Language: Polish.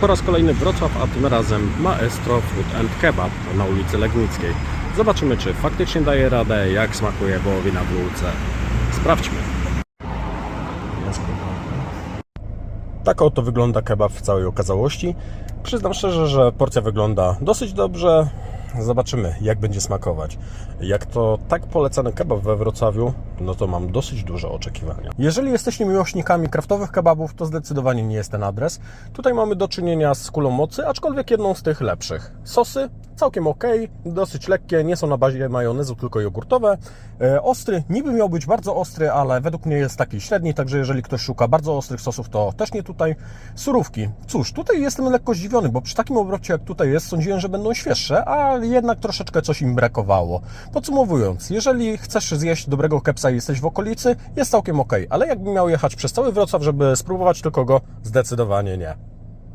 Po raz kolejny Wrocław, a tym razem Maestro Food and Kebab na ulicy Legnickiej. Zobaczymy, czy faktycznie daje radę, jak smakuje wołowina w bułce. Sprawdźmy. Tak oto wygląda kebab w całej okazałości. Przyznam szczerze, że porcja wygląda dosyć dobrze. Zobaczymy, jak będzie smakować. Jak to tak polecany kebab we Wrocławiu, no to mam dosyć duże oczekiwania. Jeżeli jesteście miłośnikami kraftowych kebabów, to zdecydowanie nie jest ten adres. Tutaj mamy do czynienia z kulą mocy, aczkolwiek jedną z tych lepszych. Sosy całkiem ok, dosyć lekkie, nie są na bazie majonezu, tylko jogurtowe. E, ostry, niby miał być bardzo ostry, ale według mnie jest taki średni, także jeżeli ktoś szuka bardzo ostrych sosów, to też nie tutaj. Surówki. Cóż, tutaj jestem lekko zdziwiony, bo przy takim obrocie jak tutaj jest, sądziłem, że będą świeższe, a jednak troszeczkę coś im brakowało. Podsumowując, jeżeli chcesz zjeść dobrego kepsa i jesteś w okolicy, jest całkiem ok, ale jakbym miał jechać przez cały Wrocław, żeby spróbować tylko go, zdecydowanie nie.